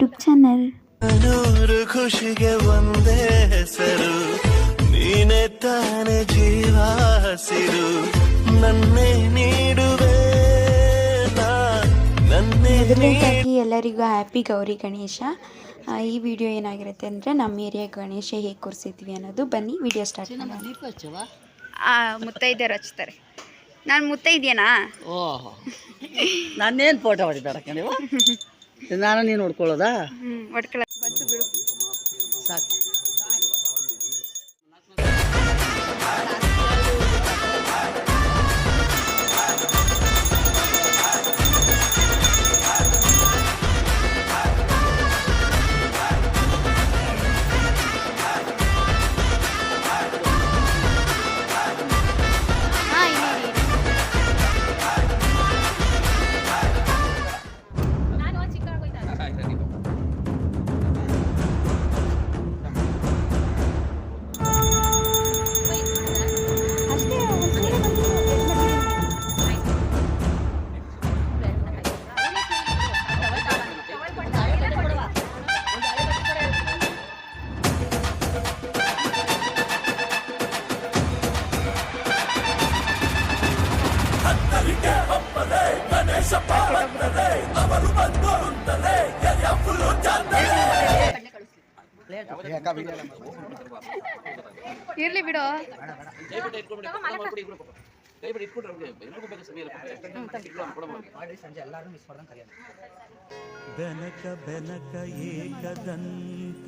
YouTube channel. ನೂರು ಖುಷಿಗೆ ಒಂದೇ ಹೆಸರು. ನೀನೆ ತಾನೆ ಜೀವ ಹಸಿರು ನನ್ನೇ ನೀಡುವೆ ಮೊದಲನೇದಾಗಿ ಎಲ್ಲರಿಗೂ ಹ್ಯಾಪಿ ಗೌರಿ ಗಣೇಶ. ಆ, ಈ ವಿಡಿಯೋ ಏನಾಗಿರುತ್ತೆ ಅಂದರೆ ನಮ್ಮ ಏರಿಯಾ ಗಣೇಶ ಹೇಗೆ ಕೂರಿಸಿದ್ವಿ ಅನ್ನೋದು. ಬನ್ನಿ ವಿಡಿಯೋ ಸ್ಟಾರ್ಟ್ ಮಾಡೋಣ. ಮುತ್ತೈದೆಯರು ಹಚ್ತಾರೆ. ನಾನು ಮುತ್ತೈದ್ಯನಾ? ಓಹೋ. ನಾನೇನು ಫೋಟೋ ಹೊಡಿತಾರೆ ನೀವು? ನಾನು ನೀನು ನೋಡ್ಕೊಳ್ಳೋದಾ? ಹ್ಞೂ ಬಿಡು. ಸಾಕು. ಇರಲಿ ಬಿಡು ಬೆನಕ ಬೆನಕ ಏಕದಂತ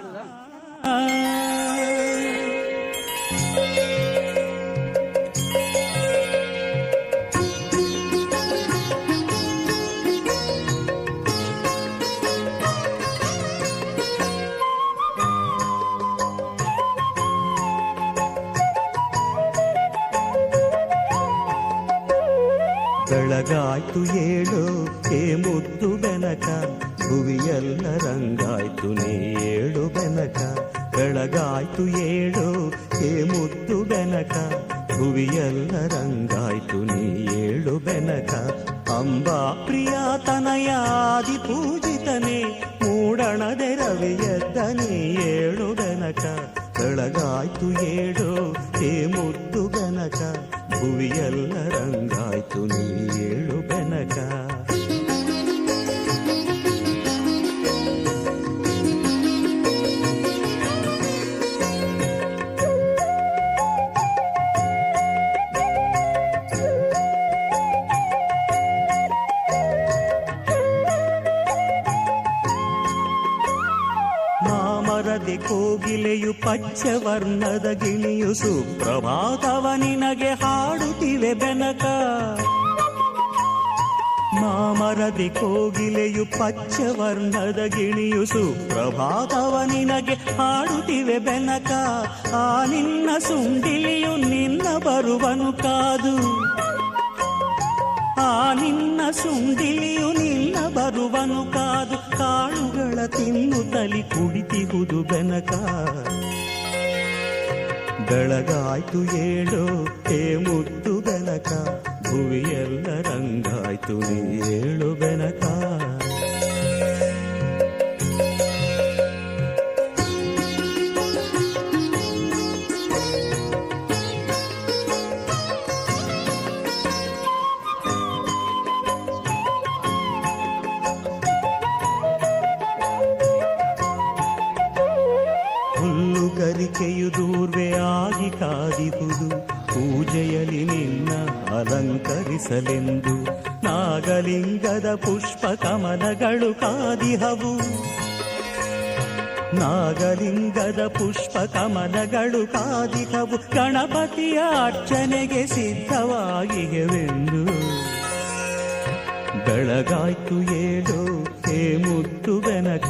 ಬೆಳಗಾಯ್ತು ಏಳು ಏ ಮುದ್ದು ಬೆನಕ ಭುವಿಯೆಲ್ಲ ರಂಗಾಯ್ತು ನೀ ಏಳು ಬೆನಕ ಬೆಳಗಾಯ್ತು ಏಳು ಏ ಮುದ್ದು ಬೆನಕ ಭುವಿಯೆಲ್ಲ ರಂಗಾಯ್ತು ನೀ ಏಳು ಬೆನಕ ಅಂಬಾ ಪ್ರಿಯ ತನಯಾದಿ ಪೂಜಿತನೇ ಮೂಡಣದೆ ರವಿಯದ್ದ ನೀ ಏಳು ಬೆನಕ ಬೆಳಗಾಯ್ತು ಏಳು ಏ ಮುದ್ದು ಬೆನಕ ಭುವಿಯೆಲ್ಲ ರಂಗಾಯ್ತು ನೀ ಏಳು ಬೆನಕ. ಪಚ್ಚವರ್ಣದ ಗಿಳಿಯು ಸುಪ್ರಭಾತವ ನಿನಗೆ ಹಾಡುತ್ತಿವೆ ಬೆನಕ. ಮಾಮರದಿ ಕೋಗಿಲೆಯು ಪಚ್ಚವರ್ಣದ ಗಿಳಿಯು ಸುಪ್ರಭಾತವ ನಿನಗೆ ಹಾಡುತ್ತಿವೆ ಬೆನಕ. ಆ ನಿನ್ನ ಸುಂಡಿಲಿಯು ನಿನ್ನ ಬರುವನು ಕಾದು. ಆ ನಿನ್ನ ಸುಂಡಿಲಿಯು ನಿನ್ನ ಬರುವನು ಕಾದು. ಕಾಳುಗಳ ತಿನ್ನುತ್ತಲಿ ಕುಡಿತಿಹುದು ಬೆನಕ. ಬೆಳಗಾಯ್ತು ಏಳು ಏ ಮುದ್ದು ಬೆನಕ. ಭುವಿಯೆಲ್ಲ ರಂಗಾಯ್ತು ನೀ ಏಳು ಬೆನಕ. ದೂರ್ವೆಯಾಗಿ ಪೂಜೆಯಲ್ಲಿ ನಿನ್ನ ಅಲಂಕರಿಸಲೆಂದು ನಾಗಲಿಂಗದ ಪುಷ್ಪ ಕಮಲಗಳು ಕಾದಿಹವು. ನಾಗಲಿಂಗದ ಪುಷ್ಪ ಕಮಲಗಳು ಕಾದಿಹವು. ಗಣಪತಿಯ ಅರ್ಚನೆಗೆ ಸಿದ್ಧವಾಗಿವೆಂದು ಬೆಳಗಾಯ್ತು ಏಳು, ಹೇ ಮುತ್ತು ಬೆನಕ,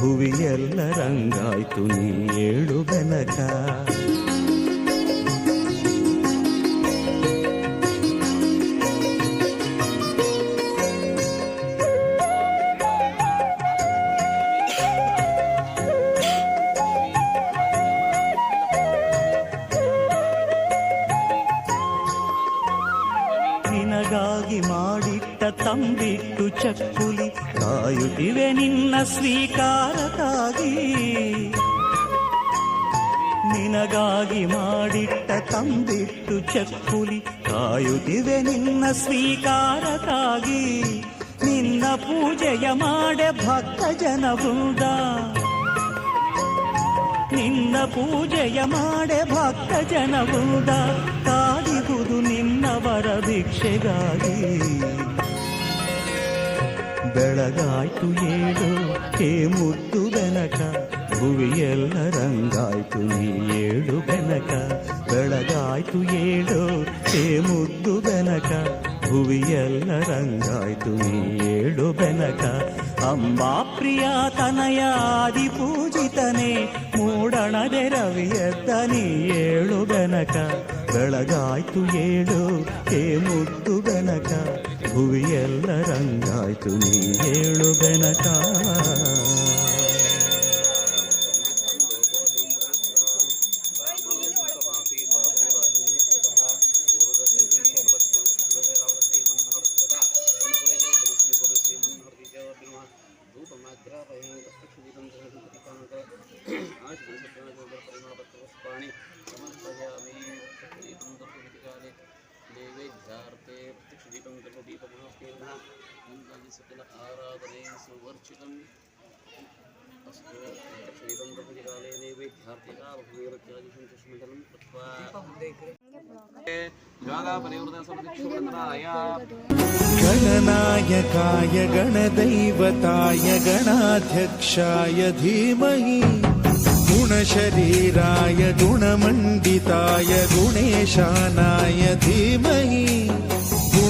ಭುವಿಯೆಲ್ಲ ರಂಗಾಯ್ತು ನೀ ಏಳು ಬೆನಕ. ತಂಬಿಟ್ಟು ಚಕ್ಕುಲಿ ಕಾಯುತ್ತಿವೆ ನಿನ್ನ ಸ್ವೀಕಾರಕ್ಕಾಗಿ ನಿನಗಾಗಿ ಮಾಡಿಟ್ಟ ತಂಬಿಟ್ಟು ಚಕ್ಕುಲಿ ಕಾಯುತ್ತಿವೆ ನಿನ್ನ ಸ್ವೀಕಾರಕ್ಕಾಗಿ ನಿನ್ನ ಪೂಜೆಯ ಮಾಡೆ ಭಕ್ತ ಜನ ವೃಂದ ನಿನ್ನ ಪೂಜೆಯ ಮಾಡೆ ಭಕ್ತ ಜನ ವೃಂದ ಕಾದಿಗುವುದು ನಿನ್ನವರ ಭಿಕ್ಷೆಗಾಗಿ ಬೆಳಗಾಯ್ತು ಏಳು, ಹೇ ಮುದ್ದು ಬೆನಕ. ಭುವಿಯೆಲ್ಲ ರಂಗಾಯ್ತು ನೀ ಏಳು ಬೆನಕ. ಬೆಳಗಾಯ್ತು ಏಳು, ಹೇ ಮುದ್ದು ಬೆನಕ. ಭುವಿಯೆಲ್ಲ ರಂಗಾಯ್ತು ನೀ ಏಳು ಬೆನಕ. ಅಂಬಾ ಪ್ರಿಯ ತನಯಾದಿ ಪೂಜಿತನೆ ಮೂಡಣದೆ ರವಿಯದ್ದ ನೀ ಏಳು ಬೆನಕ. ಬೆಳಗಾಯ್ತು ಏಳು, ಹೇ ಮುದ್ದು ಬೆನಕ. ಭುವಿಯೆಲ್ಲ ರಂಗಾಯ್ತು ನೀ ಏಳು ಬೆನಕ गणनायकाय गणदैवताय गणाध्यक्षाय धीमहि गुणशरीराय गुणमण्डिताय गुणेशानाय धीमहि।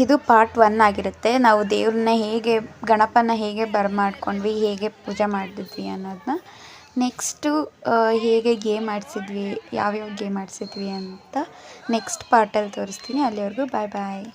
ಇದು ಪಾರ್ಟ್ ಒನ್ ಆಗಿರುತ್ತೆ. ನಾವು ದೇವ್ರನ್ನ ಹೇಗೆ ಗಣಪನ ಹೇಗೆ ಬರ್ಮಾಡ್ಕೊಂಡ್ವಿ ಹೇಗೆ ಪೂಜೆ ಮಾಡಿದ್ವಿ ಅನ್ನೋದನ್ನ ನೆಕ್ಸ್ಟು ಹೇಗೆ ಗೇಮ್ ಆಡಿಸಿದ್ವಿ, ಯಾವ್ಯಾವ ಗೇಮ್ ಆಡಿಸಿದ್ವಿ ಅಂತ ನೆಕ್ಸ್ಟ್ ಪಾರ್ಟಲ್ಲಿ ತೋರಿಸ್ತೀನಿ. ಅಲ್ಲಿವರೆಗೂ ಬಾಯ್ ಬಾಯ್